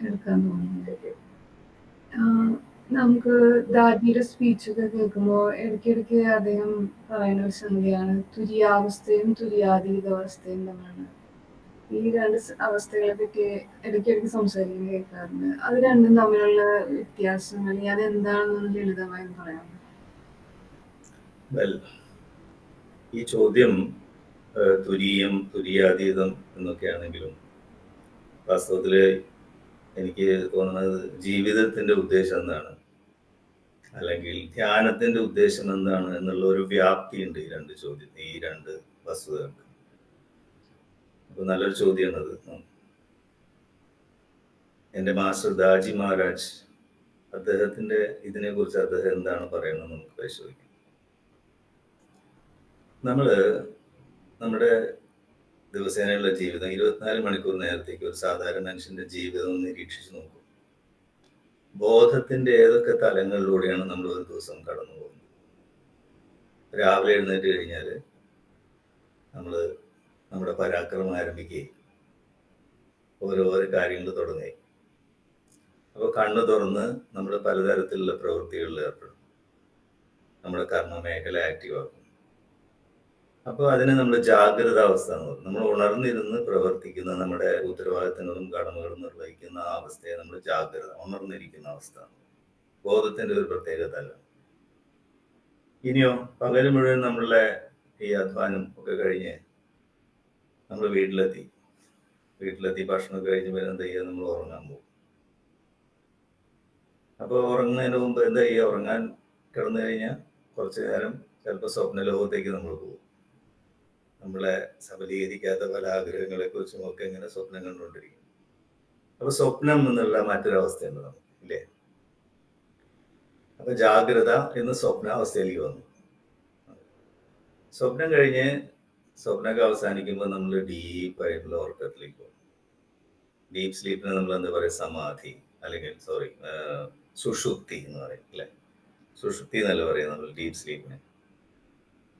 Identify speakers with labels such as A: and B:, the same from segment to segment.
A: എടുക്കാൻ തോന്നുന്നത് നമുക്ക് ദാദിയുടെ സ്പീച്ചൊക്കെ കേൾക്കുമ്പോൾ ഇടയ്ക്കിടയ്ക്ക് അദ്ദേഹം പറയുന്ന ഒരു സംഗതിയാണ് തുര്യാവസ്ഥയും തുര്യാതീതാവസ്ഥയും തമ്മിലാണ്. ഈ രണ്ട് അവസ്ഥകളെ പറ്റി ഇടയ്ക്കിടയ്ക്ക് സംസാരിക്കുന്നത് കേൾക്കാറുണ്ട്. അത് രണ്ടും തമ്മിലുള്ള വ്യത്യാസം അല്ലെങ്കിൽ അത് എന്താണെന്ന് ലളിതമായി
B: പറയാം ഈ ചോദ്യം തുരീയം എന്നൊക്കെ എന്നൊക്കെയാണെങ്കിലും വാസ്തവത്തിൽ എനിക്ക് തോന്നുന്നത് ജീവിതത്തിന്റെ ഉദ്ദേശം എന്താണ്? അല്ലെങ്കിൽ ധ്യാനത്തിന്റെ ഉദ്ദേശം എന്താണ് എന്നുള്ള ഒരു വ്യാപ്തി ഉണ്ട് ഈ രണ്ട് ചോദ്യം ഈ രണ്ട് വസ്തുതകൾക്ക്. അപ്പൊ നല്ലൊരു ചോദ്യമാണത് എന്റെ മാസ്റ്റർ ദാജി മഹാരാജ് അദ്ദേഹത്തിന്റെ ഇതിനെ കുറിച്ച് അദ്ദേഹം എന്താണ് പറയുന്നത് നമുക്ക് പരിശോധിക്കാം. നമ്മൾ നമ്മുടെ ദിവസേനയുള്ള ജീവിതം ഇരുപത്തിനാല് മണിക്കൂർ നേരത്തേക്ക് ഒരു സാധാരണ മനുഷ്യന്റെ ജീവിതം നിരീക്ഷിച്ചു നോക്കും. ബോധത്തിന്റെ ഏതൊക്കെ തലങ്ങളിലൂടെയാണ് നമ്മൾ ഒരു ദിവസം കടന്നു പോകുന്നത്? രാവിലെ എഴുന്നേറ്റ് കഴിഞ്ഞാൽ നമ്മൾ നമ്മുടെ പരാക്രമം ആരംഭിക്കുകയും ഓരോരോ കാര്യങ്ങൾ തുടങ്ങി അപ്പോൾ കണ്ണു തുറന്ന് നമ്മൾ പലതരത്തിലുള്ള പ്രവൃത്തികളിൽ ഏർപ്പെടും. നമ്മുടെ കർമ്മമേഖല ആക്റ്റീവ് ആക്കും. അപ്പോൾ അതിനെ നമ്മൾ ജാഗ്രത അവസ്ഥ എന്ന് പറയും നമ്മൾ ഉണർന്നിരുന്ന് പ്രവർത്തിക്കുന്ന നമ്മുടെ ഉത്തരവാദിത്തങ്ങളും കടമകളും നിർവഹിക്കുന്ന ആ അവസ്ഥയെ നമ്മൾ ജാഗ്രത ഉണർന്നിരിക്കുന്ന അവസ്ഥ. ബോധത്തിന്റെ ഒരു പ്രത്യേകത അല്ല ഇനിയോ പകൽ മുഴുവൻ നമ്മളുടെ ഈ അധ്വാനം ഒക്കെ കഴിഞ്ഞ് നമ്മൾ വീട്ടിലെത്തി. വീട്ടിലെത്തി ഭക്ഷണം കഴിഞ്ഞ് പിന്നെ എന്താ ചെയ്യുക? നമ്മൾ ഉറങ്ങാൻ പോകും. അപ്പോൾ ഉറങ്ങുന്നതിന് മുമ്പ് എന്താ ചെയ്യുക? ഉറങ്ങാൻ കിടന്നു കഴിഞ്ഞാൽ കുറച്ചു നേരം ചിലപ്പോൾ സ്വപ്ന ലോകത്തേക്ക് നമ്മൾ പോകും. നമ്മളെ സബലീകരിക്കാത്ത പല ആഗ്രഹങ്ങളെ കുറിച്ചും ഒക്കെ ഇങ്ങനെ സ്വപ്നം കണ്ടുകൊണ്ടിരിക്കും അപ്പൊ സ്വപ്നം എന്നുള്ള മറ്റൊരവസ്ഥയുണ്ട് നമുക്ക് ഇല്ലേ? അപ്പൊ ജാഗ്രത എന്ന് സ്വപ്നാവസ്ഥയിലേക്ക് വന്നു. സ്വപ്നം കഴിഞ്ഞ് സ്വപ്നമൊക്കെ അവസാനിക്കുമ്പോൾ നമ്മൾ ഡീപ്പായിട്ടുള്ള ഉറക്കത്തിലേക്ക് പോകും. ഡീപ്പ് സ്ലീപ്പിന് നമ്മൾ എന്താ പറയുക? സമാധി അല്ലെങ്കിൽ സോറി സുഷുപ്തി എന്ന് പറയും അല്ലേ സുഷുപ്തി എന്നല്ല പറയുക നമ്മൾ ഡീപ്പ് സ്ലീപ്പിന്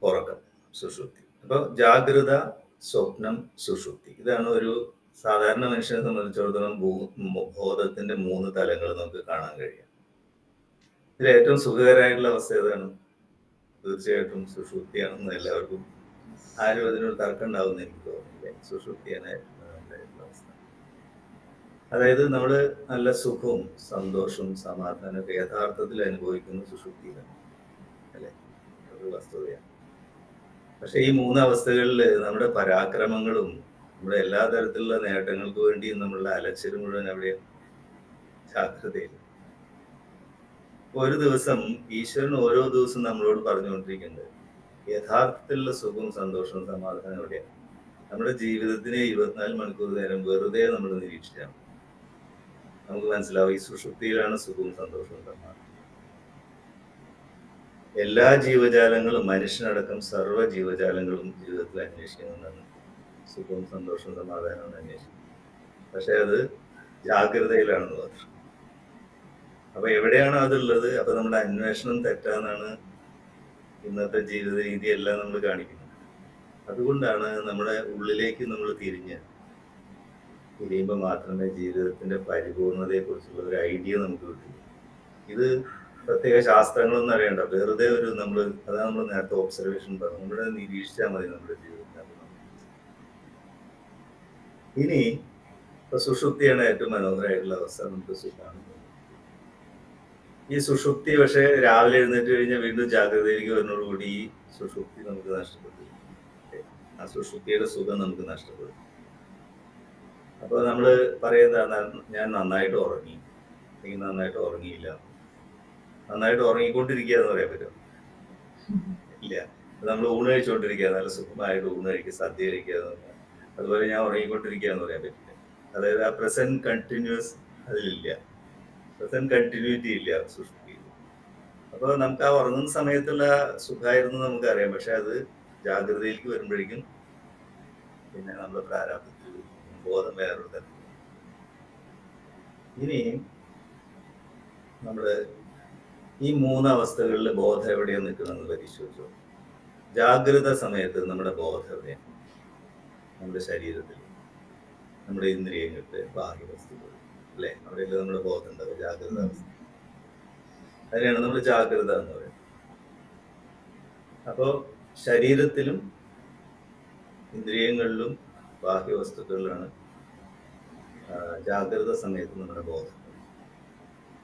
B: ഉറക്കം സുഷുപ്തി. അപ്പോൾ ജാഗ്രത സ്വപ്നം സുഷുപ്തി. ഇതാണ് ഒരു സാധാരണ മനുഷ്യനെ സംബന്ധിച്ചിടത്തോളം ബോധത്തിന്റെ മൂന്ന് തലങ്ങൾ നമുക്ക് കാണാൻ കഴിയും. ഇതിൽ ഏറ്റവും സുഖകരമായിട്ടുള്ള അവസ്ഥ ഏതാണ്? തീർച്ചയായിട്ടും സുഷുപ്തിയാണെന്ന് എല്ലാവർക്കും ആരും അതിനൊരു തർക്കം ഉണ്ടാവുമെന്ന് എനിക്ക് തോന്നുന്നില്ല. സുഷുപ്തിയാണ് അവസ്ഥ. അതായത് നമ്മൾ നല്ല സുഖവും സന്തോഷവും സമാധാനമൊക്കെ യഥാർത്ഥത്തിൽ അനുഭവിക്കുന്ന സുഷുപ്തിയിലാണ് അല്ലെ? ഒരു വസ്തുതയാണ്. പക്ഷെ ഈ മൂന്ന് അവസ്ഥകളിൽ നമ്മുടെ പരാക്രമങ്ങളും നമ്മുടെ എല്ലാ തരത്തിലുള്ള നേട്ടങ്ങൾക്ക് വേണ്ടിയും നമ്മളുടെ അലച്ചിൽ മുഴുവൻ അവിടെയാണ് ജാഗ്രതയിൽ ഒരു ദിവസം ഈശ്വരൻ ഓരോ ദിവസം നമ്മളോട് പറഞ്ഞുകൊണ്ടിരിക്കുന്നത് യഥാർത്ഥത്തിലുള്ള സുഖവും സന്തോഷവും സമാധാനം എവിടെയാണ്? നമ്മുടെ ജീവിതത്തിനെ ഇരുപത്തിനാല് മണിക്കൂർ നേരം വെറുതെ നമ്മൾ നിരീക്ഷിച്ചാൽ നമുക്ക് മനസ്സിലാവും ഈ സുഷുപ്തിയിലാണ് സുഖവും സന്തോഷവും സമാധാനം. എല്ലാ ജീവജാലങ്ങളും മനുഷ്യനടക്കം സർവ ജീവജാലങ്ങളും ജീവിതത്തിൽ അന്വേഷിക്കുന്നതാണ് സുഖവും സന്തോഷവും സമാധാനവും അന്വേഷിക്കുന്നത്. പക്ഷെ അത് ജാഗ്രതയിലാണെന്ന് മാത്രം. അപ്പൊ എവിടെയാണോ അതുള്ളത്? അപ്പൊ നമ്മുടെ അന്വേഷണം തെറ്റാന്നാണ് ഇന്നത്തെ ജീവിത രീതിയെല്ലാം നമ്മൾ കാണിക്കുന്നത്. അതുകൊണ്ടാണ് നമ്മുടെ ഉള്ളിലേക്ക് നമ്മൾ തിരിഞ്ഞ് തിരിയുമ്പോൾ മാത്രമേ ജീവിതത്തിന്റെ പരിപൂർണതയെ കുറിച്ചുള്ള ഒരു ഐഡിയ നമുക്ക് കിട്ടൂ ഇത് പ്രത്യേക ശാസ്ത്രങ്ങളൊന്നും അറിയണ്ട. വെറുതെ ഒരു നമ്മൾ അതാണ് നമ്മൾ നേരത്തെ ഒബ്സർവേഷൻ പറഞ്ഞു നമ്മുടെ നിരീക്ഷിച്ചാൽ മതി നമ്മുടെ ജീവിതത്തിൽ ഇനി ഇപ്പൊ സുഷുപ്തിയാണ് ഏറ്റവും മനോഹരമായിട്ടുള്ള അവസ്ഥ നമുക്ക് സുഖമാണ്. ഈ സുഷുപ്തി പക്ഷെ രാവിലെ എഴുന്നേറ്റ് കഴിഞ്ഞാൽ വീണ്ടും ജാഗ്രതയിലേക്ക് വരുന്നതോടുകൂടി ഈ സുഷുപ്തി നമുക്ക് നഷ്ടപ്പെട്ടു ആ സുഷുപ്തിയുടെ സുഖം നമുക്ക് നഷ്ടപ്പെടും. അപ്പൊ നമ്മൾ പറയുന്ന ഞാൻ നന്നായിട്ട് ഉറങ്ങി. അല്ലെങ്കിൽ നന്നായിട്ട് ഉറങ്ങിയില്ല. നന്നായിട്ട് ഉറങ്ങിക്കൊണ്ടിരിക്കുക എന്ന് പറയാൻ പറ്റും ഇല്ല. നമ്മൾ ഊണ് കഴിച്ചുകൊണ്ടിരിക്കുക നല്ല സുഖമായിട്ട് ഊണ് കഴിക്കുക സദ്യ കഴിക്കുക അതുപോലെ ഞാൻ ഉറങ്ങിക്കൊണ്ടിരിക്കുക എന്ന് പറയാൻ പറ്റില്ല. അതായത് ആ പ്രസന്റ് കണ്ടിന്യൂസ് അതിലില്ല. പ്രസന്റ് കണ്ടിന്യൂറ്റി ഇല്ല സൃഷ്ടിയിൽ. അപ്പോൾ നമുക്ക് ആ ഉറങ്ങുന്ന സമയത്തുള്ള സുഖമായിരുന്നു നമുക്കറിയാം. പക്ഷെ അത് ജാഗ്രതയിലേക്ക് വരുമ്പോഴേക്കും പിന്നെ നമ്മുടെ പ്രാരാബ്ദത്തിൽ ബോധം തരം ഇനി നമ്മുടെ ഈ മൂന്ന് അവസ്ഥകളിൽ ബോധം എവിടെയാണ് നിൽക്കുന്നതെന്ന് പരിശോധിച്ചു ജാഗ്രത സമയത്ത് നമ്മുടെ ബോധം എവിടെയാണ് നമ്മുടെ ശരീരത്തിൽ നമ്മുടെ ഇന്ദ്രിയങ്ങൾക്ക് ബാഹ്യ വസ്തുക്കൾ അല്ലേ? അവിടെ അവിടെയല്ലേ നമ്മുടെ ബോധം ഉണ്ടാവും ജാഗ്രത അവസ്ഥ. അതിനെയാണ് നമ്മൾ ജാഗ്രത എന്ന് പറയുന്നത്. അപ്പോൾ ശരീരത്തിലും ഇന്ദ്രിയങ്ങളിലും ബാഹ്യ വസ്തുക്കളിലാണ് ജാഗ്രത സമയത്ത് നമ്മുടെ ബോധം.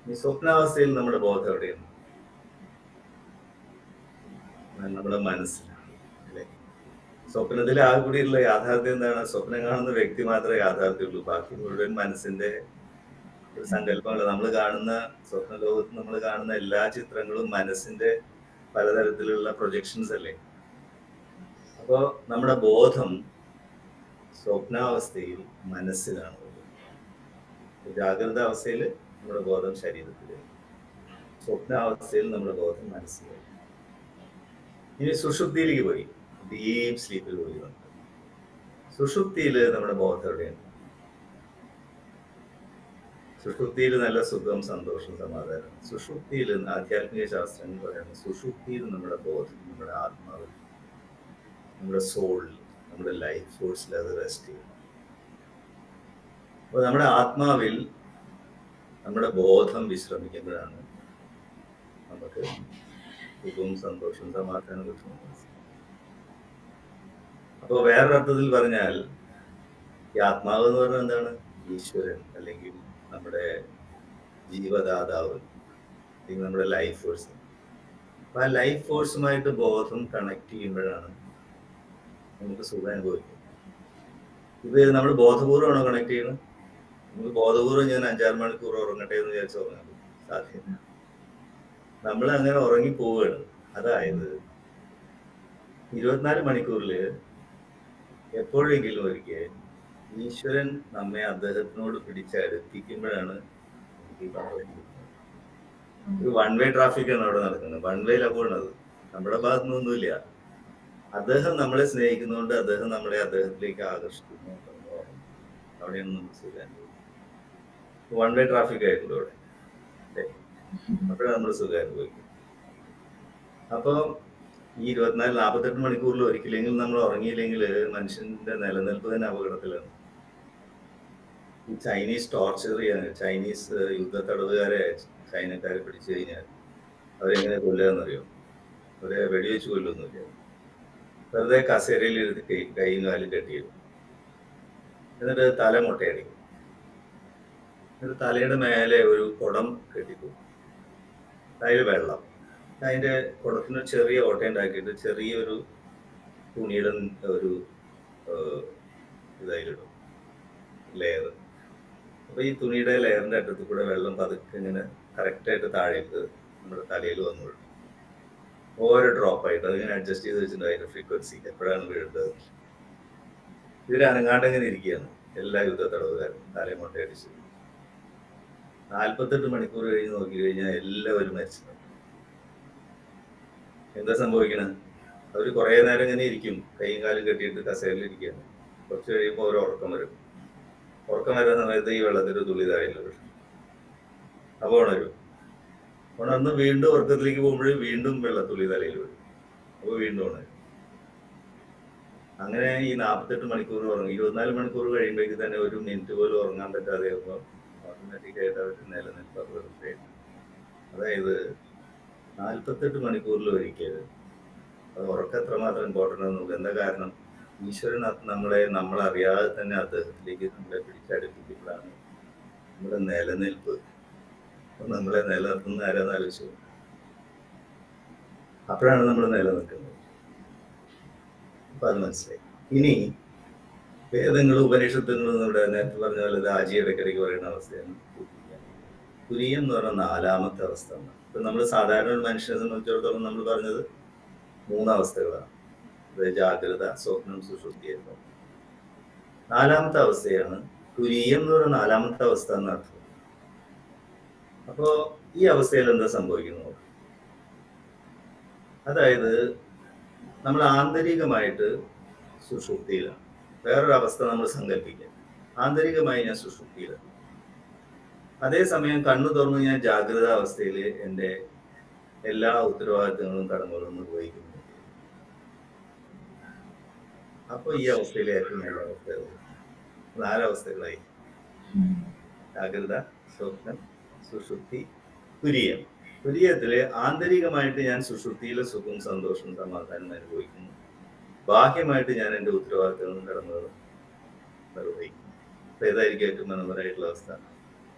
B: ഈ സ്വപ്നാവസ്ഥയിൽ നമ്മുടെ ബോധം എവിടെയാണ്? നമ്മുടെ മനസ്സിലാണ് അല്ലേ? സ്വപ്നത്തിൽ ആ കൂടിയുള്ള യാഥാർത്ഥ്യം എന്താണ്? സ്വപ്നം കാണുന്ന വ്യക്തി മാത്രമേ യാഥാർത്ഥ്യമുള്ളൂ. ബാക്കി മുഴുവൻ മനസ്സിന്റെ ഒരു സങ്കല്പമല്ല. നമ്മൾ കാണുന്ന സ്വപ്ന ലോകത്ത് നമ്മൾ കാണുന്ന എല്ലാ ചിത്രങ്ങളും മനസ്സിന്റെ പലതരത്തിലുള്ള പ്രൊജക്ഷൻസ് അല്ലേ? അപ്പോ നമ്മുടെ ബോധം സ്വപ്നാവസ്ഥയിൽ മനസ്സിലാണ്. ജാഗ്രത അവസ്ഥയിൽ നമ്മുടെ ബോധം ശരീരത്തിൽ സ്വപ്നാവസ്ഥയിൽ നമ്മുടെ ബോധം മനസ്സിലായി ഇനി സുഷുപ്തിയിലേക്ക് പോയി. ഡീപ് സ്ലീപ്പിൽ പോയി വന്നു. സുഷുപ്തിയിൽ നമ്മുടെ ബോധം എവിടെയാണ്? സുഷുപ്തിയിൽ നല്ല സുഖം സന്തോഷം സമാധാനം. സുഷുപ്തിയിൽ ആധ്യാത്മിക ശാസ്ത്രങ്ങൾ പറയുന്നത് സുഷുപ്തിയിൽ നമ്മുടെ ബോധം നമ്മുടെ ആത്മാവ് നമ്മുടെ സോളിൽ നമ്മുടെ ലൈഫ് ഫോഴ്സിൽ അത് റെസ്റ്റ് ചെയ്യും അപ്പോൾ നമ്മുടെ ആത്മാവിൽ നമ്മുടെ ബോധം വിശ്രമിക്കുമ്പോഴാണ് നമുക്ക് സുഖവും സന്തോഷവും സമാധാനം കിട്ടുന്നത്. അപ്പോൾ വേറൊരർത്ഥത്തിൽ പറഞ്ഞാൽ ഈ ആത്മാവ് എന്ന് പറഞ്ഞാൽ എന്താണ്? ഈശ്വരൻ അല്ലെങ്കിൽ നമ്മുടെ ജീവദാതാവ് അല്ലെങ്കിൽ നമ്മുടെ ലൈഫ് ഫോഴ്സ് അപ്പൊ ആ ലൈഫ് ഫോഴ്സുമായിട്ട് ബോധം കണക്ട് ചെയ്യുമ്പോഴാണ് നമുക്ക് സുഖം അനുഭവിക്കുന്നത്. ഇത് നമ്മൾ ബോധപൂർവമാണോ കണക്ട് ചെയ്യുന്നത്? നമുക്ക് ബോധപൂർവം ഞാൻ അഞ്ചാറ് മണിക്കൂർ ഉറങ്ങട്ടെ എന്ന് വിചാരിച്ച് ഉറങ്ങാൻ സാധ്യത. നമ്മൾ അങ്ങനെ ഉറങ്ങി പോവുകയാണ്. അതായത് ഇരുപത്തിനാല് മണിക്കൂറിൽ എപ്പോഴെങ്കിലും ഒരിക്കൽ ഈശ്വരൻ നമ്മെ അദ്ദേഹത്തിനോട് പിടിച്ചടുപ്പിക്കുമ്പോഴാണ് ഈ ഒരു വൺ വേ ട്രാഫിക് ആണ് അവിടെ നടക്കുന്നത്. വൺ വേയിലാണ് പോണത് നമ്മുടെ ഭാഗത്തു നിന്നൊന്നുമില്ല അദ്ദേഹം നമ്മളെ സ്നേഹിക്കുന്നതുകൊണ്ട് അദ്ദേഹം നമ്മളെ അദ്ദേഹത്തിലേക്ക് ആകർഷിക്കുന്നു. അവിടെയാണ് നമുക്ക് സുഖം വൺ വേ ട്രാഫിക് ആയിരുന്നു അല്ലേ? അപ്പോഴാണ് നമ്മൾ സുഖം അനുഭവിക്കുന്നത് അപ്പോൾ ഈ ഇരുപത്തിനാല് നാൽപ്പത്തെട്ട് മണിക്കൂറിൽ ഒരിക്കലെങ്കിലും നമ്മൾ ഉറങ്ങിയില്ലെങ്കിൽ മനുഷ്യന്റെ നിലനിൽപ്പ് തന്നെ അപകടത്തിലാണ്. ഈ ചൈനീസ് ടോർച്ചർ ചെയ്യാൻ ചൈനീസ് യുദ്ധ തടവുകാരെ ചൈനക്കാരെ പിടിച്ചു കഴിഞ്ഞാൽ അവരെങ്ങനെ കൊല്ലുകയെന്നറിയോ അവരെ വെടിവെച്ച് കൊല്ലൊന്നുമില്ല വെറുതെ കസേരയിൽ കൈ കൈയും കാലും കെട്ടിയിടും എന്നിട്ട് തല മുട്ടയടിക്കും. എന്നിട്ട് തലയുടെ മേലെ ഒരു കുടം കെട്ടിക്കും അതിൽ വെള്ളം. അതിന്റെ കുടത്തിന് ചെറിയ ഓട്ട ഉണ്ടാക്കിയിട്ട് ചെറിയൊരു തുണിയുടെ ഒരു ഇതായിലിടും. ലെയർ അപ്പൊ ഈ തുണിയുടെ ലെയറിന്റെ അറ്റത്ത് കൂടെ വെള്ളം പതുക്കെ ഇങ്ങനെ കറക്റ്റായിട്ട് താഴേക്ക് നമ്മുടെ തലയിൽ വന്നു ഓരോ ഡ്രോപ്പ് ആയിട്ട് അതിങ്ങനെ അഡ്ജസ്റ്റ് ചെയ്ത് വെച്ചിട്ടുണ്ട് അതിന്റെ ഫ്രീക്വൻസി. എപ്പോഴാണ് വീഴുന്നത്? ഇതിൽ അനങ്ങാണ്ട് ഇങ്ങനെ ഇരിക്കുകയാണ്. എല്ലാ യുദ്ധ തടവുകാരും തലയും മുട്ടയടിച്ച് നാൽപ്പത്തെട്ട് മണിക്കൂർ കഴിഞ്ഞ് നോക്കി കഴിഞ്ഞാൽ എല്ലാവരും മരിച്ചു. എന്താ സംഭവിക്കണേ? അവർ കുറേ നേരം ഇങ്ങനെ ഇരിക്കും. കൈയും കാലും കെട്ടിയിട്ട് കസേരയിൽ ഇരിക്കുകയാണ്. കുറച്ച് കഴിയുമ്പോൾ അവർ ഉറക്കം വരും. ഉറക്കം വരുന്ന സമയത്ത് ഈ വെള്ളത്തിൽ തുള്ളി താഴെ വീഴും അപ്പോൾ ഉണരും. ഉണർന്ന് വീണ്ടും ഉറക്കത്തിലേക്ക് പോകുമ്പോഴും വീണ്ടും വെള്ളത്തുള്ളി തലയിൽ വരും. അപ്പോൾ വീണ്ടും ഉണരും. അങ്ങനെ ഈ നാൽപ്പത്തെട്ട് മണിക്കൂർ ഉറങ്ങും. ഇരുപത്തിനാല് മണിക്കൂർ കഴിയുമ്പോഴേക്ക് തന്നെ ഒരു മിനിറ്റ് പോലും ഉറങ്ങാൻ പറ്റാതെ ആകുമ്പോൾ ഓട്ടോമാറ്റിക്കായിട്ട് അവർ നിലനിൽപ്പ് വെറുതെയാണ് അതായത് നാൽപ്പത്തെട്ട് മണിക്കൂറിൽ ഒരിക്കൽ അത് ഉറക്കം എത്രമാത്രം ഇമ്പോർട്ടന്റ് ആണ് നോക്കുക എന്താ കാരണം? ഈശ്വരൻ നമ്മളെ നമ്മളറിയാതെ തന്നെ അദ്ദേഹത്തിലേക്ക് നമ്മളെ പിടിച്ചടുപ്പിക്കുമ്പോഴാണ് നമ്മുടെ നിലനിൽപ്പ്. അപ്പം നമ്മളെ നിലനിർത്തുന്ന ആരാന്ന് ആലോചിച്ചു അപ്പോഴാണ് നമ്മൾ നിലനിൽക്കുന്നത്. അപ്പം അത് മനസ്സിലായി. ഇനി വേദങ്ങളും ഉപനിഷത്തുകളും നമ്മുടെ നേരത്തെ പറഞ്ഞ പോലെ രാജി ഇടയ്ക്കിടയ്ക്ക് പറയുന്ന അവസ്ഥയാണ്. തുരീയം. എന്ന് പറഞ്ഞ നാലാമത്തെ അവസ്ഥ ഇപ്പൊ നമ്മൾ സാധാരണ ഒരു മനുഷ്യനെ സംബന്ധിച്ചിടത്തോളം നമ്മൾ പറഞ്ഞത് മൂന്നവസ്ഥകളാണ് അതായത് ജാഗ്രത സ്വപ്നം സുഷുപ്തിയായിരുന്നു നാലാമത്തെ അവസ്ഥയാണ് തുരീയം എന്ന് പറയുന്ന നാലാമത്തെ അവസ്ഥ എന്നർത്ഥം അപ്പോ ഈ അവസ്ഥയിൽ എന്താ സംഭവിക്കുന്നു അതായത് നമ്മൾ ആന്തരികമായിട്ട് സുഷുപ്തിയിലാണ് വേറൊരു അവസ്ഥ നമ്മൾ സങ്കല്പിക്കുക ആന്തരികമായി ഞാൻ സുഷുപ്തിയിലാണ് അതേസമയം കണ്ണു തുറന്ന് ഞാൻ ജാഗ്രത അവസ്ഥയിൽ എന്റെ എല്ലാ ഉത്തരവാദിത്തങ്ങളും കടമകളും നിർവഹിക്കുന്നു അപ്പൊ ഈ അവസ്ഥയിൽ ഏറ്റവും നല്ല അവസ്ഥ? നാലവസ്ഥകളായി. ജാഗ്രത സ്വപ്നം സുഷുപ്തി തുരിയം. തുര്യത്തിൽ ആന്തരികമായിട്ട് ഞാൻ സുഷുപ്തിയിലെ സുഖവും സന്തോഷവും സമാധാനം അനുഭവിക്കുന്നു. ബാഹ്യമായിട്ട് ഞാൻ എന്റെ ഉത്തരവാദിത്തങ്ങളും കടന്നത് നിർവഹിക്കും അപ്പൊ ഏതായിരിക്കും ഏറ്റവും മനോഹരമായിട്ടുള്ള അവസ്ഥ.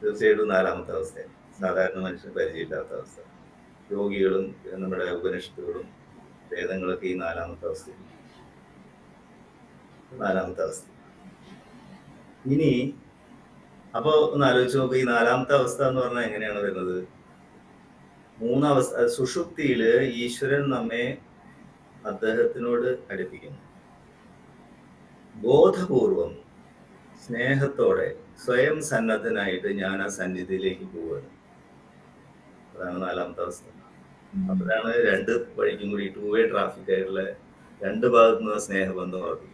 B: തീർച്ചയായിട്ടും നാലാമത്തെ അവസ്ഥയാണ് സാധാരണ മനുഷ്യന് പരിചയമില്ലാത്ത അവസ്ഥ. യോഗികളും നമ്മുടെ ഉപനിഷത്തുകളും വേദങ്ങളൊക്കെ ഈ നാലാമത്തെ അവസ്ഥയിൽ. നാലാമത്തെ അവസ്ഥ. ഇനി അപ്പൊ ഒന്ന് ആലോചിച്ച് നോക്കുക ഈ നാലാമത്തെ അവസ്ഥ എന്ന് പറഞ്ഞാൽ എങ്ങനെയാണ് വരുന്നത്? മൂന്നാവസ്ഥ സുഷുപ്തിയിൽ ഈശ്വരൻ നമ്മെ അദ്ദേഹത്തിനോട് അടുപ്പിക്കുന്നു. ബോധപൂർവം സ്നേഹത്തോടെ സ്വയം സന്നദ്ധനായിട്ട് ഞാൻ ആ സന്നിധിയിലേക്ക് പോവുകയാണ്. അതാണ് നാലാമത്തെ അവസ്ഥ. അപ്പോഴാണ് രണ്ട് വഴിക്കും കൂടി ടൂ വേ ട്രാഫിക് ആയിട്ടുള്ള രണ്ട് ഭാഗത്തു നിന്ന് സ്നേഹബന്ധം ഉറപ്പിക്കും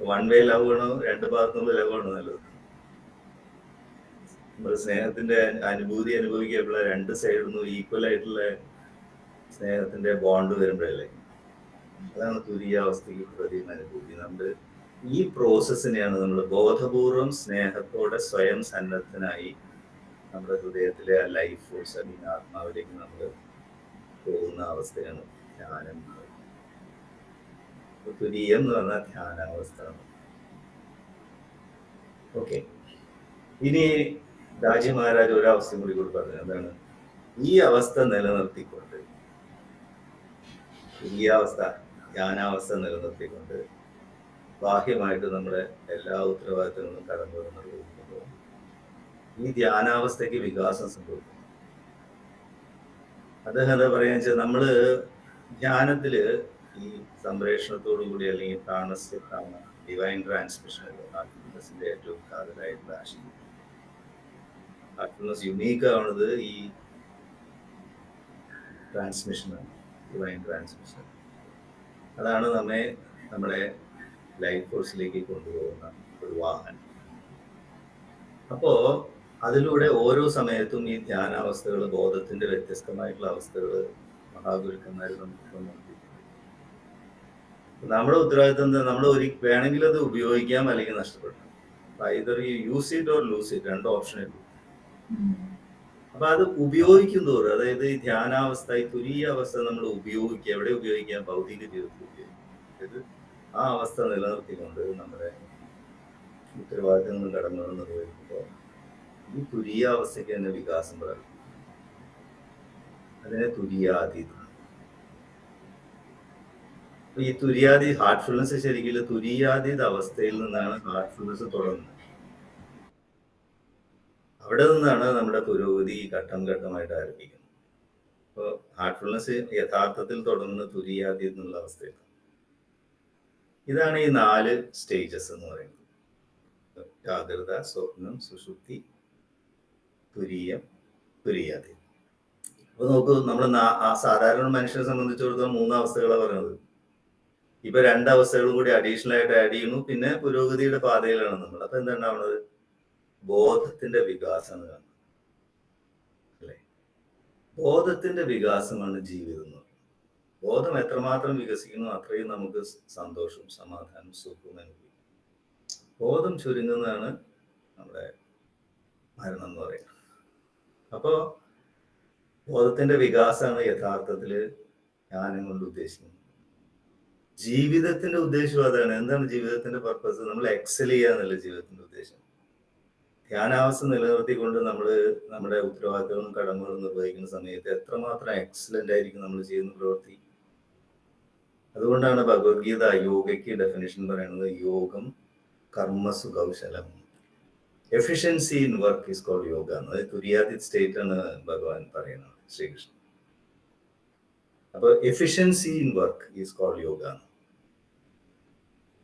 B: വൺ വേ ലവ് ആണോ രണ്ട് ഭാഗത്തു നിന്നുള്ള ലവ് ആണോ നല്ലത്? നമ്മൾ സ്നേഹത്തിന്റെ അനു- അനുഭൂതി അനുഭവിക്കുക രണ്ട് സൈഡിൽ നിന്നും ഈക്വൽ ആയിട്ടുള്ള സ്നേഹത്തിന്റെ ബോണ്ട് വരുമ്പോഴല്ലേ? അതാണ് തുരിയാവസ്ഥയ്ക്ക് പ്രതീകം നമ്മൾ ഈ പ്രോസസ്സിനെയാണ് നമ്മൾ ബോധപൂർവം സ്നേഹത്തോടെ സ്വയം സന്നദ്ധനായി നമ്മുടെ ഹൃദയത്തിലെ ആ ലൈഫ് ഫോഴ്സ് അല്ലെങ്കിൽ ആത്മാവിലേക്ക് നമ്മൾ പോകുന്ന അവസ്ഥയാണ് ധ്യാനം തുരീയം എന്ന് പറഞ്ഞാൽ ധ്യാനാവസ്ഥ ഓക്കെ. ഇനി രാജ്യമഹാരാജ മഹാരാജ് ഒരു അവസ്ഥയും കൂടി കൂടി പറഞ്ഞു എന്താണ് ഈ അവസ്ഥ നിലനിർത്തിക്കൊണ്ട് ഈ ജ്ഞാനാവസ്ഥ നിലനിർത്തിക്കൊണ്ട് ബാഹ്യമായിട്ട് നമ്മുടെ എല്ലാ ഉത്തരവാദിത്തങ്ങളും കടന്നു നിർവഹിക്കുമ്പോൾ ഈ ധ്യാനാവസ്ഥയ്ക്ക് വികാസം സംഭവിക്കും അദ്ദേഹം എന്താ പറയുക നമ്മൾ ധ്യാനത്തിൽ ഈ സംപ്രേഷണത്തോടു കൂടി അല്ലെങ്കിൽ താണസ്യത്താണ് ഡിവൈൻ ട്രാൻസ്മിഷൻ ആത്മനസിന്റെ ഏറ്റവും കാതലായിട്ടുള്ള ആശയം. ആത്മനസ് യുണീക്ക് ആവുന്നത് ഈ ട്രാൻസ്മിഷനാണ് ഡിവൈൻ ട്രാൻസ്മിഷൻ അതാണ് നമ്മെ നമ്മളെ ലൈഫ് കോഴ്സിലേക്ക് കൊണ്ടുപോകുന്ന ഒരു വാഹനം. അപ്പോ അതിലൂടെ ഓരോ സമയത്തും ഈ ധ്യാനാവസ്ഥകൾ ബോധത്തിന്റെ വ്യത്യസ്തമായിട്ടുള്ള അവസ്ഥകൾ മഹാഗുരുക്കന്മാർ നമുക്ക്. നമ്മുടെ ഉത്തരവാദിത്വം നമ്മൾ ഒരു വേണമെങ്കിൽ അത് ഉപയോഗിക്കാം അല്ലെങ്കിൽ നഷ്ടപ്പെടാം ഇതൊരു use it or lose it രണ്ട് ഓപ്ഷനേ ഉള്ളൂ അപ്പൊ അത് ഉപയോഗിക്കും തോറും അതായത് ഈ ധ്യാനാവസ്ഥ ഈ തുരീയ അവസ്ഥ നമ്മൾ ഉപയോഗിക്കുക. എവിടെ ഉപയോഗിക്കുക? ഭൗതിക ജീവിതത്തിൽ ഉപയോഗിക്കുക. ആ അവസ്ഥ നിലനിർത്തിക്കൊണ്ട് നമ്മുടെ ഉത്തരവാദിത്തങ്ങളും കടമകളും നിർവഹിക്കുമ്പോൾ ഈ തുരീയ അവസ്ഥയ്ക്ക് തന്നെ വികാസം പ്രാപിക്കും അതിനെ തുരിയാതീതം ഈ തുരിയാതി ഹാർട്ട്ഫുൾനെസ് ശരിക്കും തുരിയാതീത അവസ്ഥയിൽ നിന്നാണ് ഹാർട്ട്ഫുൾനെസ് തുടങ്ങുന്നത്. അവിടെ നിന്നാണ് നമ്മുടെ പുരോഗതി ഘട്ടം ഘട്ടമായിട്ട് ആരംഭിക്കുന്നത്. അപ്പോൾ ഹാർട്ട്ഫുൾനെസ് യഥാർത്ഥത്തിൽ തുടങ്ങുന്ന തുരിയാതി എന്നുള്ള അവസ്ഥയിലാണ് ഇതാണ് ഈ നാല് സ്റ്റേജസ് എന്ന് പറയുന്നത്. ജാഗ്രത സ്വപ്നം സുഷുപ്തി തുരീയം തുരിയാതി. അപ്പൊ നോക്കൂ നമ്മൾ സാധാരണ മനുഷ്യനെ സംബന്ധിച്ചിടത്തോളം മൂന്ന് അവസ്ഥകളാണ് പറയുന്നത്. ഇപ്പൊ രണ്ടവസ്ഥകളും കൂടി അഡീഷണൽ ആയിട്ട് ആഡ് ചെയ്യുന്നു. പിന്നെ പുരോഗതിയുടെ പാതയിലാണ് നമ്മൾ. അപ്പൊ എന്താണ് ഉണ്ടാവുന്നത് ബോധത്തിന്റെ വികാസമാണ് കാണുന്നത് അല്ലേ? ബോധത്തിന്റെ വികാസമാണ് ജീവിതം എന്ന്. ബോധം എത്രമാത്രം വികസിക്കുന്നു അത്രയും നമുക്ക് സന്തോഷം സമാധാനം സുഖം അനുഭവിക്കും. ബോധം ചുരുങ്ങുന്നതാണ് നമ്മുടെ മരണം എന്ന് പറയുന്നത്. അപ്പോ ബോധത്തിന്റെ വികാസമാണ് യഥാർത്ഥത്തിൽ ജ്ഞാനം കൊണ്ട് ഉദ്ദേശിക്കുന്നത്. ജീവിതത്തിന്റെ ഉദ്ദേശം അതാണ്. എന്താണ് ജീവിതത്തിന്റെ പർപ്പസ് നമ്മൾ എക്സൽ ചെയ്യാന്നല്ല ജീവിതത്തിന്റെ ഉദ്ദേശം. ധ്യാനാവസ്ഥ നിലനിർത്തിക്കൊണ്ട് നമ്മൾ നമ്മുടെ ഉത്തരവാദിത്തങ്ങളും കടമകളും നിർവഹിക്കുന്ന സമയത്ത് എത്രമാത്രം എക്സലന്റ് ആയിരിക്കും നമ്മൾ ചെയ്യുന്ന പ്രവൃത്തി. അതുകൊണ്ടാണ് ഭഗവത്ഗീത യോഗയ്ക്ക് ഡെഫിനേഷൻ പറയുന്നത് യോഗം കർമ്മസു കൗശലം efficiency in work is called yoga എന്നത് സ്റ്റേറ്റ് ആണ് ഭഗവാൻ പറയുന്നത് ശ്രീകൃഷ്ണൻ. അപ്പൊ efficiency in work is called yoga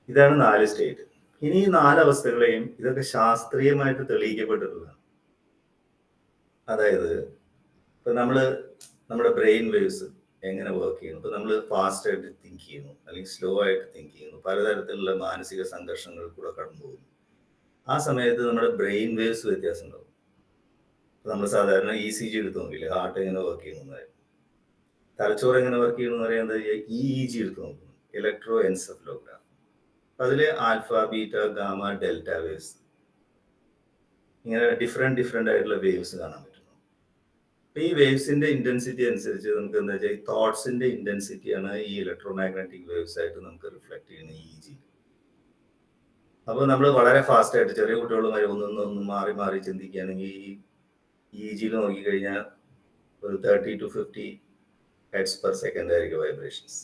B: ഇതാണ് നാല് സ്റ്റേറ്റ് ഇനി ഈ നാലവസ്ഥകളെയും ഇതൊക്കെ ശാസ്ത്രീയമായിട്ട് തെളിയിക്കപ്പെട്ടിട്ടുള്ളതാണ് അതായത് ഇപ്പൊ നമ്മൾ നമ്മുടെ ബ്രെയിൻ വേവ്സ് എങ്ങനെ വർക്ക് ചെയ്യുന്നു? ഇപ്പൊ നമ്മൾ ഫാസ്റ്റ് ആയിട്ട് തിങ്ക് ചെയ്യുന്നു അല്ലെങ്കിൽ സ്ലോ ആയിട്ട് തിങ്ക് ചെയ്യുന്നു. പലതരത്തിലുള്ള മാനസിക സംഘർഷങ്ങൾ കൂടെ കടന്നു പോകുന്നു. ആ സമയത്ത് നമ്മുടെ ബ്രെയിൻ വേവ്സ് വ്യത്യാസം ഉണ്ടാവും. നമ്മൾ സാധാരണ ഇ സി ജി എടുത്ത് നോക്കില്ലേ ഹാർട്ട് എങ്ങനെ വർക്ക് ചെയ്യുന്നു തലച്ചോറ് എങ്ങനെ വർക്ക് ചെയ്യുന്നു പറയുന്നത് ഇ ഇ ജി എടുത്ത് നോക്കുന്നു ഇലക്ട്രോ എൻസെഫലോഗ്രാം അതിൽ alpha beta gamma delta waves. ഇങ്ങനെ ഡിഫറെന്റ് ഡിഫറെന്റ് ആയിട്ടുള്ള വേവ്സ് കാണാൻ പറ്റുന്നു. അപ്പൊ ഈ വേവ്സിന്റെ ഇന്റൻസിറ്റി അനുസരിച്ച് നമുക്ക് എന്താ വെച്ചാൽ ഈ തോട്ട്സിന്റെ ഇന്റൻസിറ്റിയാണ് ഈ ഇലക്ട്രോമാഗ്നറ്റിക് വേവ്സ് ആയിട്ട് നമുക്ക് റിഫ്ലക്ട് ചെയ്യുന്ന ഇ ജി അപ്പോൾ നമ്മൾ വളരെ ഫാസ്റ്റ് ആയിട്ട് ചെറിയ കുട്ടികളുമായി ഒന്നൊന്ന് മാറി മാറി ചിന്തിക്കുകയാണെങ്കിൽ ഈ ഇ ജിയിൽ നോക്കിക്കഴിഞ്ഞാൽ ഒരു thirty to fifty hertz per second ആയിരിക്കും വൈബ്രേഷൻസ്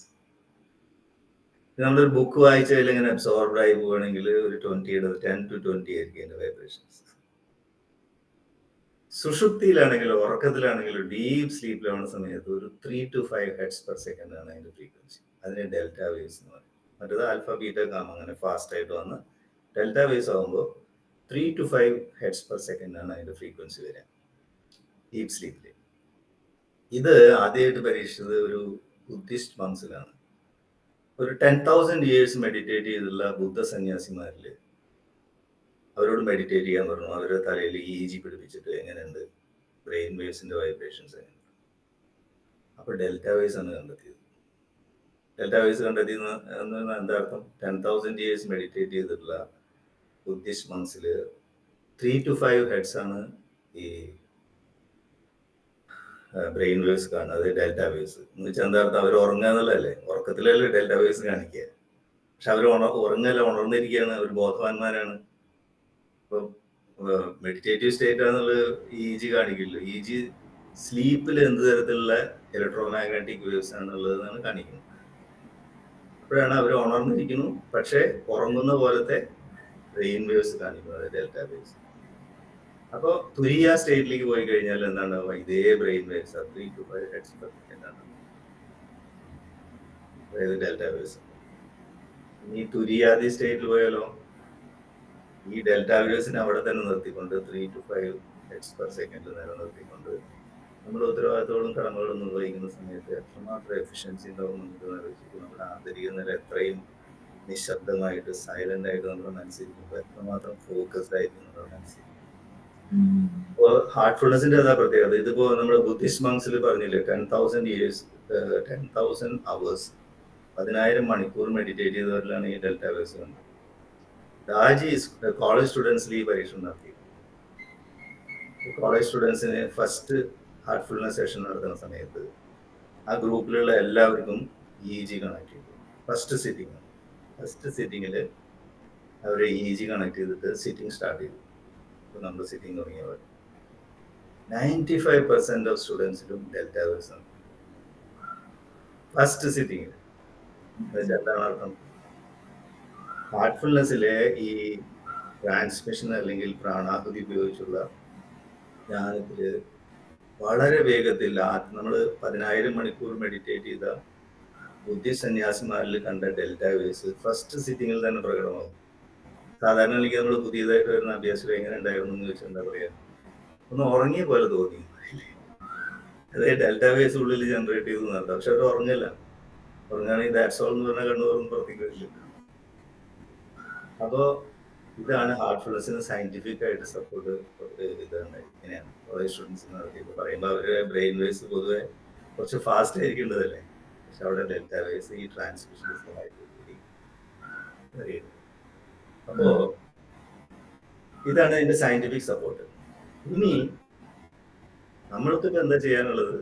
B: നമ്മളൊരു ബുക്ക് വായിച്ചതിൽ ഇങ്ങനെ അബ്സോർബ് ആയി പോവുകയാണെങ്കിൽ ഒരു ട്വന്റിയുടെ ടെൻ ടു ട്വന്റി ആയിരിക്കും അതിന്റെ വൈബ്രേഷൻസ് സുഷുപ്തിയിലാണെങ്കിലും ഉറക്കത്തിലാണെങ്കിലും ഡീപ് സ്ലീപ്പിലാവുന്ന സമയത്ത് ഒരു three two five hertz per second ആണ് അതിന്റെ ഫ്രീക്വൻസി അതിന് ഡെൽറ്റ വേവ്സ് എന്ന് പറയും. മറ്റേത് ആൽഫ ബീറ്റ കാം അങ്ങനെ ഫാസ്റ്റ് ആയിട്ട് വന്ന് ഡെൽറ്റ വേവ്സ് ആകുമ്പോൾ three to five hertz per second ആണ് അതിന്റെ ഫ്രീക്വൻസി വരിക. ഡീപ് സ്ലീപ്പിൽ ഇത് ആദ്യമായിട്ട് പരീക്ഷിച്ചത് ഒരു ബുദ്ധിസ്റ്റ് മൺസിലാണ് ഒരു ടെൻ തൗസൻഡ് ഇയേഴ്സ് മെഡിറ്റേറ്റ് ചെയ്തുള്ള ബുദ്ധ സന്യാസിമാരിൽ അവരോട് മെഡിറ്റേറ്റ് ചെയ്യാൻ പറഞ്ഞു. അവരെ തലയിൽ ഇ ജി പിടിപ്പിച്ചിട്ട് എങ്ങനെയുണ്ട്? ബ്രെയിൻ വേവ്സിന്റെ വൈബ്രേഷൻസ് എങ്ങനെയുണ്ട്? അപ്പോൾ ഡെൽറ്റ വേവ്സ് ആണ് കണ്ടെത്തിയത്. ഡെൽറ്റ വേവ്സ് കണ്ടെത്തിയെന്ന് എന്ന് എന്താ അർത്ഥം? ടെൻ തൗസൻഡ് ഇയേഴ്സ് മെഡിറ്റേറ്റ് ചെയ്തിട്ടുള്ള ബുദ്ധിസ്റ്റ് മങ്സിൽ ത്രീ ടു ഫൈവ് ഹെഡ്സ് ആണ് ഈ ബ്രെയിൻ വേവ്സ് കാണുന്നത് ഡെൽറ്റ വേവ്സ് എന്ന് വെച്ചാൽ എന്താ അർത്ഥം? അവർ ഉറങ്ങുക എന്നുള്ളതല്ലേ? ഉറക്കത്തിലല്ലേ ഡെൽറ്റ വേവ്സ് കാണിക്കുക. പക്ഷെ അവർ ഉണ ഉറങ്ങല്ല ഉണർന്നിരിക്കുകയാണ്. അവർ ബോധവാന്മാരാണ്. ഇപ്പം മെഡിറ്റേറ്റീവ് സ്റ്റേറ്റ് ആണെന്നുള്ളത് ഇ ജി കാണിക്കില്ല ഇ ജി സ്ലീപ്പിൽ എന്ത് തരത്തിലുള്ള ഇലക്ട്രോ മാഗ്നറ്റിക് വേവ്സ് ആണുള്ളതെന്നാണ് കാണിക്കുന്നത്. അപ്പോഴാണ് അവർ ഉണർന്നിരിക്കുന്നു. പക്ഷേ ഉറങ്ങുന്ന പോലത്തെ ബ്രെയിൻ വേവ്സ് കാണിക്കുന്നത് ഡെൽറ്റ വേവ്സ് അപ്പോൾ തുരിയ സ്റ്റേറ്റിലേക്ക് പോയി കഴിഞ്ഞാൽ എന്താണ് ഇതേ brain waves three to five hertz per ആണ് അതായത് ഡെൽറ്റ വേവ്സ് ഇനി തുരിയാദി സ്റ്റേറ്റിൽ പോയാലോ? ഈ ഡെൽറ്റ വേവ്സിനെ അവിടെ തന്നെ നിർത്തിക്കൊണ്ട് three to five hertz per second നിർത്തിക്കൊണ്ട് നമ്മൾ ഉത്തരവാദിത്തോടും കടമകളും നിർവഹിക്കുന്ന സമയത്ത് എത്രമാത്രം എഫിഷ്യൻസി ഉണ്ടാവും നമുക്ക് ആലോചിക്കും നമ്മുടെ ആന്തരിക നില എത്രയും നിശബ്ദമായിട്ട് സൈലന്റ് ആയിട്ട് നമ്മൾ മനസ്സിരിക്കുമ്പോൾ എത്രമാത്രം ഫോക്കസ്ഡ് ആയിരിക്കും നമ്മൾ മനസ്സിരിക്കും ഹാർട്ട്ഫുൾനെസിന്റെ അതാ പ്രത്യേകത. ഇതിപ്പോ നമ്മുടെ ബുദ്ധിസ്റ്റ് മങ്സിൽ പറഞ്ഞില്ലേ ten thousand years ten thousand hours പതിനായിരം മണിക്കൂർ മെഡിറ്റേറ്റ് ചെയ്തവരിലാണ് ഈ ഡെൽറ്റ വേഴ്സ് കണ്ടത് രാജി കോളേജ് സ്റ്റുഡൻസിൽ ഈ പരീക്ഷ നടത്തി. കോളേജ് സ്റ്റുഡൻസിന് ഫസ്റ്റ് ഹാർട്ട്ഫുൾനെസ് സെഷൻ നടത്തുന്ന സമയത്ത് ആ ഗ്രൂപ്പിലുള്ള എല്ലാവർക്കും ഇ ജി കണക്ട് ചെയ്തു. ഫസ്റ്റ് സിറ്റിംഗ് ഫസ്റ്റ് സിറ്റിങ്ങിൽ അവരെ ഇ ജി കണക്ട് ചെയ്തിട്ട് സിറ്റിംഗ് സ്റ്റാർട്ട് ചെയ്തു. നമ്മൾ സിറ്റിംഗ് തുടങ്ങിയവർ നയന്റി ഫൈവ് പെർസെന്റ് ഓഫ് സ്റ്റുഡൻസിലും ഡെൽറ്റ വേഴ്സ് ഫസ്റ്റ് സിറ്റിങ്ങിൽ എന്താണ് അർത്ഥം ഹാർട്ട്ഫുൾനെസ്സിലെ ഈ ട്രാൻസ്മിഷൻ അല്ലെങ്കിൽ പ്രാണാഹുതി ഉപയോഗിച്ചുള്ള ധ്യാനത്തിൽ വളരെ വേഗത്തിൽ നമ്മൾ പതിനായിരം മണിക്കൂർ മെഡിറ്റേറ്റ് ചെയ്ത ബുദ്ധി സന്യാസിമാരിൽ കണ്ട ഡെൽറ്റ വേസ് ഫസ്റ്റ് സിറ്റിങ്ങിൽ തന്നെ പ്രകടമാകും. സാധാരണ എനിക്ക് നമ്മൾ പുതിയതായിട്ട് വരുന്ന അഭ്യാസം എങ്ങനെ ഉണ്ടായിരുന്നു എന്ന് ചോദിച്ചാൽ എന്താ പറയാ? ഒന്ന് ഉറങ്ങിയ പോലെ തോന്നി. അതായത് ഡെൽറ്റ വേസ് ഉള്ളിൽ ജനറേറ്റ് ചെയ്തു നടത്താം പക്ഷെ അവർ ഉറങ്ങില്ല ഉറങ്ങുകയാണെങ്കിൽ ദാറ്റ്സ് ഓൾ എന്ന് പറഞ്ഞാൽ കണ്ണു തുറന്ന് അപ്പോൾ ഇതാണ് ഹാർട്ട്ഫുൾനെസ്സിന് സയന്റിഫിക് ആയിട്ട് സപ്പോർട്ട് ഇതാണ്. ഇങ്ങനെയാണ്. കോളേജ് സ്റ്റുഡൻസിന് നടത്തിയത് പറയുമ്പോൾ അവരുടെ ബ്രെയിൻ വേസ് പൊതുവെ കുറച്ച് ഫാസ്റ്റ് ആയിരിക്കേണ്ടതല്ലേ പക്ഷെ അവിടെ ഡെൽറ്റ വേസ് ഈ ട്രാൻസ്മിഷൻ അപ്പോ ഇതാണ് അതിന്റെ സയന്റിഫിക് സപ്പോർട്ട് ഇനി നമ്മൾക്ക് ഇപ്പൊ എന്താ ചെയ്യാനുള്ളത്?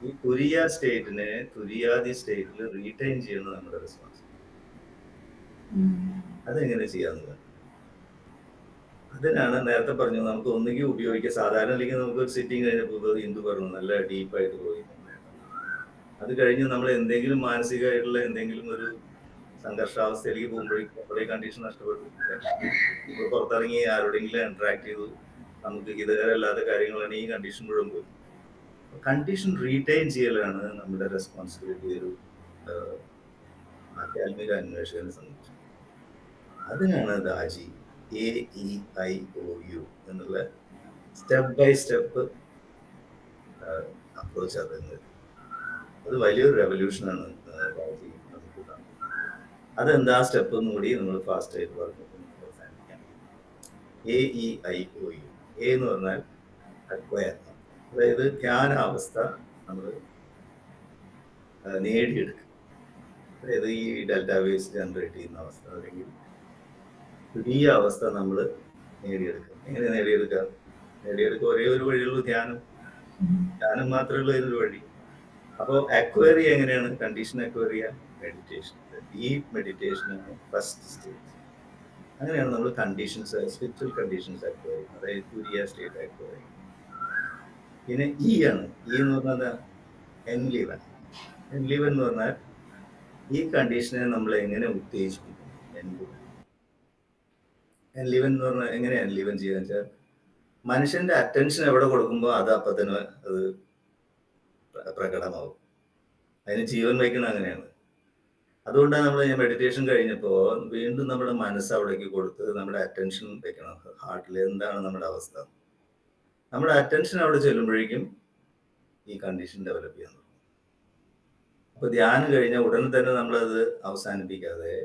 B: ഈ തുരിയ സ്റ്റേറ്റിനെ തുരിയാദി സ്റ്റേറ്റിൽ റീറ്റൈൻ ചെയ്യുന്നത് നമ്മുടെ റെസ്പോൺസ് അതെങ്ങനെ ചെയ്യാന്ന് അതിനാണ് നേരത്തെ പറഞ്ഞു നമുക്ക് ഒന്നുകിൽ ഉപയോഗിക്കാം. സാധാരണ അല്ലെങ്കിൽ നമുക്ക് ഒരു സിറ്റിംഗ് കഴിഞ്ഞപ്പോൾ ഹിന്ദു പറഞ്ഞു? നല്ല ഡീപ്പായിട്ട് പോയി. അത് കഴിഞ്ഞ് നമ്മൾ എന്തെങ്കിലും മാനസികമായിട്ടുള്ള എന്തെങ്കിലും ഒരു സംഘർഷാവസ്ഥയിലേക്ക് പോകുമ്പോഴേക്കും നമ്മുടെ കണ്ടീഷൻ നഷ്ടപ്പെട്ടു. ഇപ്പോൾ പുറത്തിറങ്ങി ആരോടെങ്കിലും ഇന്ററാക്ട് ചെയ്തു. നമുക്ക് ഹിതകരമല്ലാത്ത കാര്യങ്ങളാണ് ഈ കണ്ടീഷൻ മുഴുവൻ പോയി. കണ്ടീഷൻ റീറ്റെയിൻ ചെയ്യലാണ് നമ്മുടെ റെസ്പോൺസിബിലിറ്റി ഒരു ആധ്യാത്മിക അന്വേഷകനെ സംബന്ധിച്ച്. അതിനാണ് Daaji A E I O U എന്നുള്ള സ്റ്റെപ്പ് ബൈ സ്റ്റെപ്പ് അപ്രോച്ച് അതുന്നത് അത് വലിയൊരു റെവല്യൂഷനാണ് ദാജി. അതെന്താ? സ്റ്റെപ്പ് എന്ന് കൂടി നമ്മൾ ഫാസ്റ്റ് ആയിട്ട് പറഞ്ഞു. അവസാനിക്കാം A E I O U A എന്ന് പറഞ്ഞാൽ അക്വയർ അതായത് ധ്യാനാവസ്ഥ നമ്മൾ നേടിയെടുക്കുക. അതായത് ഈ ഡെൽറ്റ വേസ് ജനറേറ്റ് ചെയ്യുന്ന അവസ്ഥ. അല്ലെങ്കിൽ പുതിയ അവസ്ഥ നമ്മൾ നേടിയെടുക്കുക. എങ്ങനെ നേടിയെടുക്കാം നേടിയെടുക്കുക ഒരേ ഒരു വഴിയുള്ളൂ ധ്യാനം. ധ്യാനം മാത്രമേ ഉള്ളൂ ഇതിനൊരു വഴി. അപ്പോൾ അക്വയറി എങ്ങനെയാണ്? കണ്ടീഷൻ അക്വയർ ചെയ്യുക. മെഡിറ്റേഷൻ ഡീപ്പ് മെഡിറ്റേഷനാണ് ഫസ്റ്റ് സ്റ്റേജ് അങ്ങനെയാണ് നമ്മൾ കണ്ടീഷൻസ് സ്പിരിച്വൽ കണ്ടീഷൻസ് അക്വയർ ചെയ്യുന്നത് അതായത് തുരിയ സ്റ്റേറ്റ് അക്വയർ ചെയ്യുന്നത് പിന്നെ ഇ ആണ്. ഇ എന്ന് പറഞ്ഞാൽ എൻലീവൻ എൻലീവൻ എന്ന് പറഞ്ഞാൽ ഈ കണ്ടീഷനെ നമ്മൾ എങ്ങനെ ഉത്തേജിപ്പിക്കും എൻലീവൻ എൻലീവൻ എന്ന് പറഞ്ഞാൽ എങ്ങനെ എൻലീവൻ ചെയ്യുക വെച്ചാൽ മനുഷ്യന്റെ അറ്റൻഷൻ എവിടെ കൊടുക്കുമ്പോൾ അത് അപ്പം തന്നെ അത് പ്ര- പ്രകടമാവും. അതിന് ജീവൻ വയ്ക്കണം അങ്ങനെയാണ്. അതുകൊണ്ടാണ് നമ്മൾ ഈ മെഡിറ്റേഷൻ കഴിഞ്ഞപ്പോൾ വീണ്ടും നമ്മുടെ മനസ്സ് അവിടേക്ക് കൊടുത്ത് നമ്മുടെ അറ്റൻഷൻ വെക്കണം. ഹാർട്ടിൽ എന്താണ് നമ്മുടെ അവസ്ഥ? നമ്മുടെ അറ്റൻഷൻ അവിടെ ചെല്ലുമ്പോഴേക്കും ഈ കണ്ടീഷൻ ഡെവലപ്പ് ചെയ്യാൻ തുടങ്ങും. അപ്പൊ ധ്യാനം കഴിഞ്ഞാൽ ഉടനെ തന്നെ നമ്മളത് അവസാനിപ്പിക്കാതെ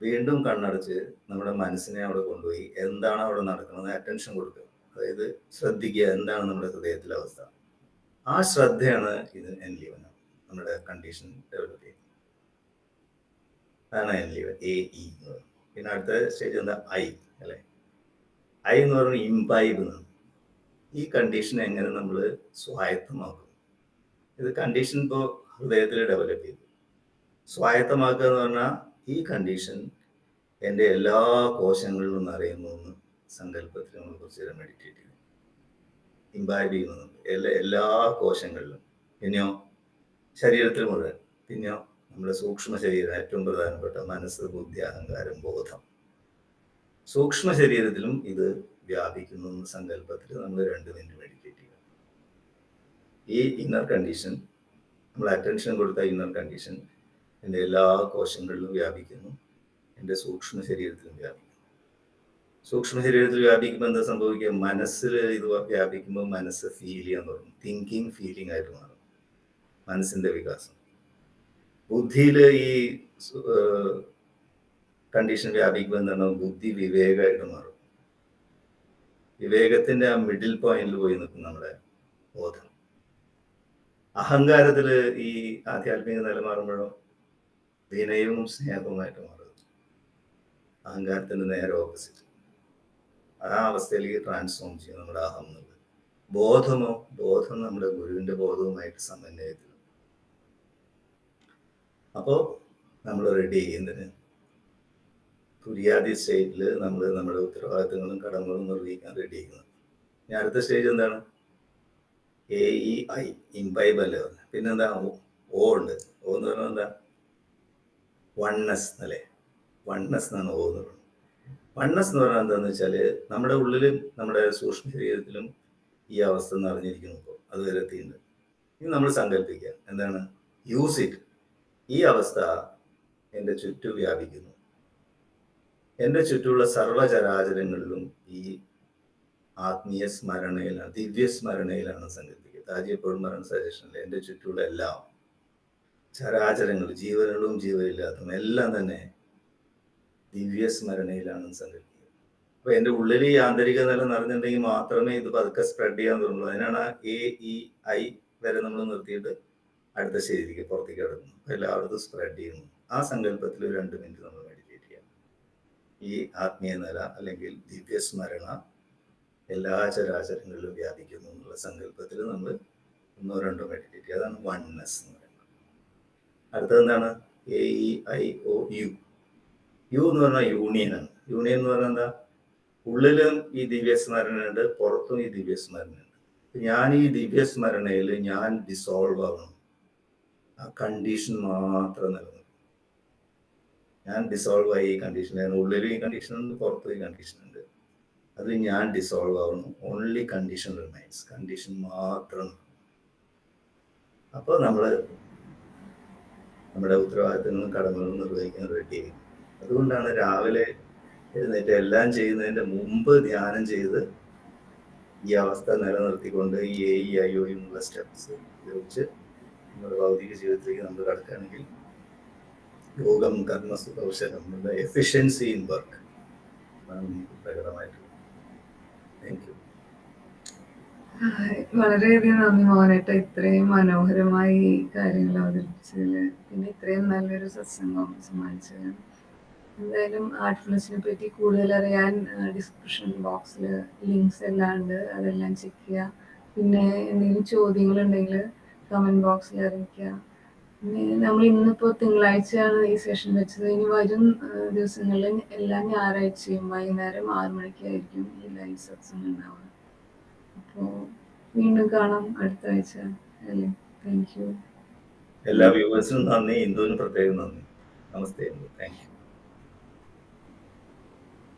B: വീണ്ടും കണ്ണടച്ച് നമ്മുടെ മനസ്സിനെ അവിടെ കൊണ്ടുപോയി എന്താണ് അവിടെ നടക്കുന്നത് അറ്റൻഷൻ കൊടുക്കുക. അതായത് ശ്രദ്ധിക്കുക എന്താണ് നമ്മുടെ ഹൃദയത്തിലെ അവസ്ഥ. ആ ശ്രദ്ധയാണ് ഇത് എൻലീവൻ നമ്മുടെ കണ്ടീഷൻ ഡെവലപ്പ് ചെയ്യുന്നത്. അതാണ് എൻലീവൻ എ ഇ പിന്നെ അടുത്ത സ്റ്റേജ് എന്താ? ഐ അല്ലെ? ഐ എന്ന് പറയുന്നത് ഇംബൈബ് എന്നാണ് ഈ കണ്ടീഷൻ എങ്ങനെ നമ്മൾ സ്വായത്തമാക്കും? ഇത് കണ്ടീഷൻ ഇപ്പോൾ ഹൃദയത്തിൽ ഡെവലപ്പ് ചെയ്തു. സ്വായത്തമാക്കുക എന്ന് പറഞ്ഞാൽ ഈ കണ്ടീഷൻ എന്റെ എല്ലാ കോശങ്ങളിലും നിറയുന്നു സങ്കല്പത്തിൽ നമ്മൾ കുറച്ച് നേരം മെഡിറ്റേറ്റ് ചെയ്തു. ഇംബൈബ് ചെയ്യുന്നുണ്ട്. എല്ലാ എല്ലാ കോശങ്ങളിലും. പിന്നെയോ? ശരീരത്തിൽ മുഴുവൻ. പിന്നെയോ? നമ്മുടെ സൂക്ഷ്മ ശരീരം ഏറ്റവും പ്രധാനപ്പെട്ട മനസ്സ് ബുദ്ധി അഹങ്കാരം ബോധം. സൂക്ഷ്മ ശരീരത്തിലും ഇത് വ്യാപിക്കുന്നു എന്ന സങ്കല്പത്തിൽ നമ്മൾ രണ്ട് മിനിറ്റ് മെഡിറ്റേറ്റ് ചെയ്യുക ഈ ഇന്നർ കണ്ടീഷൻ നമ്മൾ അറ്റൻഷൻ കൊടുത്ത ഇന്നർ കണ്ടീഷൻ എന്റെ എല്ലാ കോശങ്ങളിലും വ്യാപിക്കുന്നു. എന്റെ സൂക്ഷ്മ ശരീരത്തിലും വ്യാപിക്കുന്നു. സൂക്ഷ്മ ശരീരത്തിൽ വ്യാപിക്കുമ്പോൾ എന്താ സംഭവിക്കുക? മനസ്സിൽ ഇത് വ്യാപിക്കുമ്പോൾ മനസ്സ് ഫീൽ ചെയ്യാൻ തുടങ്ങും. തിങ്കിങ് ഫീലിംഗ് ആയിട്ട് മാറും. മനസ്സിന്റെ വികാസം. ബുദ്ധിയിൽ ഈ കണ്ടീഷൻ വ്യാപിക്കുമ്പോൾ എന്താണ് ബുദ്ധി വിവേകമായിട്ട് മാറും. വിവേകത്തിന്റെ ആ മിഡിൽ പോയിന്റിൽ പോയി നിൽക്കും നമ്മുടെ ബോധം. അഹങ്കാരത്തിൽ ഈ ആധ്യാത്മിക നില മാറുമ്പോഴോ വിനയവും സ്നേഹവുമായിട്ട് മാറും. അഹങ്കാരത്തിന്റെ നേരെ ഓപ്പോസിറ്റ് ആ അവസ്ഥയിലേക്ക് ട്രാൻസ്ഫോം ചെയ്യും നമ്മുടെ അഹം എന്നുള്ളത്. ബോധമോ ബോധം നമ്മുടെ ഗുരുവിന്റെ ബോധവുമായിട്ട് സമന്വയത്തിൽ അപ്പോൾ നമ്മൾ റെഡി ചെയ്യുന്നതിന് തുര്യാദി സ്റ്റേറ്റിൽ നമ്മൾ നമ്മുടെ ഉത്തരവാദിത്തങ്ങളും കടങ്ങളും നിർവഹിക്കാൻ റെഡി ചെയ്യുന്നത്. ഇനി അടുത്ത സ്റ്റേജ് എന്താണ്? എ ഇ ഐ ഇംബൈബ് അല്ലേ പിന്നെന്താ? ഓ ഉണ്ട്. ഓ എന്ന് പറഞ്ഞാൽ എന്താ? വണ്ണസ് അല്ലേ വണ്ണസ് എന്നാണ് ഓ എന്ന് പറയുന്നത് വണ്ണസ് എന്ന് പറഞ്ഞാൽ എന്താണെന്ന് വെച്ചാൽ നമ്മുടെ ഉള്ളിലും നമ്മുടെ സൂക്ഷ്മ ശരീരത്തിലും ഈ അവസ്ഥ നിറഞ്ഞിരിക്കുന്നു ഇപ്പോൾ അതുവരെ എത്തിയിട്ടുണ്ട്. ഇനി നമ്മൾ സങ്കല്പിക്കുക എന്താണ്? യൂസ് ഇറ്റ് ഈ അവസ്ഥ എന്റെ ചുറ്റു വ്യാപിക്കുന്നു. എന്റെ ചുറ്റുമുള്ള സർവചരാചരങ്ങളിലും ഈ ആത്മീയ സ്മരണയിലാണ് ദിവ്യ സ്മരണയിലാണ് സങ്കല്പിക്കുക താജി എപ്പോഴും പറയുന്ന സജഷനിൽ എന്റെ ചുറ്റുമുള്ള എല്ലാം ചരാചരങ്ങൾ ജീവനുകളും ജീവനില്ലാത്തതും എല്ലാം തന്നെ ദിവ്യ സ്മരണയിലാണ് സങ്കല്പിക്കുക അപ്പൊ എന്റെ ഉള്ളിൽ ഈ ആന്തരിക നില നിറഞ്ഞിട്ടുണ്ടെങ്കിൽ മാത്രമേ ഇത് പതുക്കെ സ്പ്രെഡ് ചെയ്യാൻ തുടങ്ങുള്ളൂ. അതിനാണ് എ ഇ ഐ വരെ നമ്മൾ നിർത്തിയിട്ട് അടുത്ത ശരിക്ക് പുറത്തേക്ക് കിടക്കുന്നു എല്ലായിടത്തും സ്പ്രെഡ് ചെയ്യുന്നു. ആ സങ്കല്പത്തിൽ രണ്ട് മിനിറ്റ് നമ്മൾ മെഡിറ്റേറ്റ് ചെയ്യാം. ഈ ആത്മീയ നില അല്ലെങ്കിൽ ദിവ്യസ്മരണ എല്ലാ ചരാചരങ്ങളിലും വ്യാപിക്കുന്നു എന്നുള്ള സങ്കല്പത്തിൽ നമ്മൾ ഒന്നോ രണ്ടോ മെഡിറ്റേറ്റ് ചെയ്യുക. അതാണ് വൺനെസ് എന്ന് പറയുന്നത്. അടുത്തത് എന്താണ്? A E I O U U എന്ന് പറഞ്ഞാൽ യൂണിയനാണ് യൂണിയൻ എന്ന് പറഞ്ഞാൽ എന്താ? ഉള്ളിലും ഈ ദിവ്യസ്മരണ ഉണ്ട് പുറത്തും ഈ ദിവ്യസ്മരണ ഉണ്ട് ഞാൻ ഈ ദിവ്യസ്മരണയിൽ ഞാൻ ഡിസോൾവ് ആവണം ആ കണ്ടീഷൻ മാത്രം നിലനിൽക്കും ഞാൻ ഡിസോൾവ് ആയി ഈ കണ്ടീഷൻ ഉള്ളിലും ഈ കണ്ടീഷൻ ഉണ്ട് പുറത്തും ഈ കണ്ടീഷൻ ഉണ്ട്. അത് ഞാൻ ഡിസോൾവ് ആവുന്നു. ഓൺലി കണ്ടീഷൻ റിമൈൻസ് കണ്ടീഷൻ മാത്രം അപ്പോൾ നമ്മൾ നമ്മുടെ ഉത്തരവാദിത്തങ്ങളും കടമകളും നിർവഹിക്കാൻ റെഡി അതുകൊണ്ടാണ് രാവിലെ എഴുന്നേറ്റ് എല്ലാം ചെയ്യുന്നതിന്റെ മുമ്പ് ധ്യാനം ചെയ്ത് ഈ അവസ്ഥ നിലനിർത്തിക്കൊണ്ട് ഈ A E I O steps ഉപയോഗിച്ച് നമ്മുടെ ഭൗതിക ജീവിതത്തിലേക്ക് നമ്മൾ കടക്കുകയാണെങ്കിൽ യോഗം കർമ്മ സുഖൗഷധം നമ്മുടെ എഫിഷ്യൻസി ഇൻ വർക്ക് പ്രകടമായിട്ടുള്ളത്. താങ്ക് യു
A: വളരെയധികം നന്ദി മോനേട്ട ഇത്രയും മനോഹരമായി കാര്യങ്ങൾ അവതരിപ്പിച്ചതിൽ. പിന്നെ ഇത്രയും നല്ലൊരു സത്സംഗം സമ്മാനിച്ചതിന് എന്തായാലും ആർട്ട്ഫുൾനെസിനെ പറ്റി കൂടുതൽ അറിയാൻ ഡിസ്ക്രിപ്ഷൻ ബോക്സിൽ ലിങ്ക്സ് എല്ലാം ഉണ്ട്. അതെല്ലാം ചെക്ക് ചെയ്യുക. പിന്നെ എന്തെങ്കിലും ചോദ്യങ്ങളുണ്ടെങ്കിൽ കമന്റ് ബോക്സിൽ അറിയിക്കുക. നമ്മൾ ഇന്നിപ്പോ തിങ്കളാഴ്ചയാണ് ഈ സെഷൻ വെച്ചത്. ഇനി വരും ദിവസങ്ങളിൽ എല്ലാം ഞായറാഴ്ചയും വൈകുന്നേരം ആറ് മണിക്കായിരിക്കും ഈ ലൈവ് സത്സംഗം ഉണ്ടാവുക. അപ്പോൾ വീണ്ടും കാണാം അടുത്ത ആഴ്ച. അല്ലേ? താങ്ക് യു
B: എല്ലാ വ്യൂവേഴ്സിനും നന്ദി. ഇന്ദുവിനും പ്രത്യേകം നന്ദി. നമസ്തേ. Thank you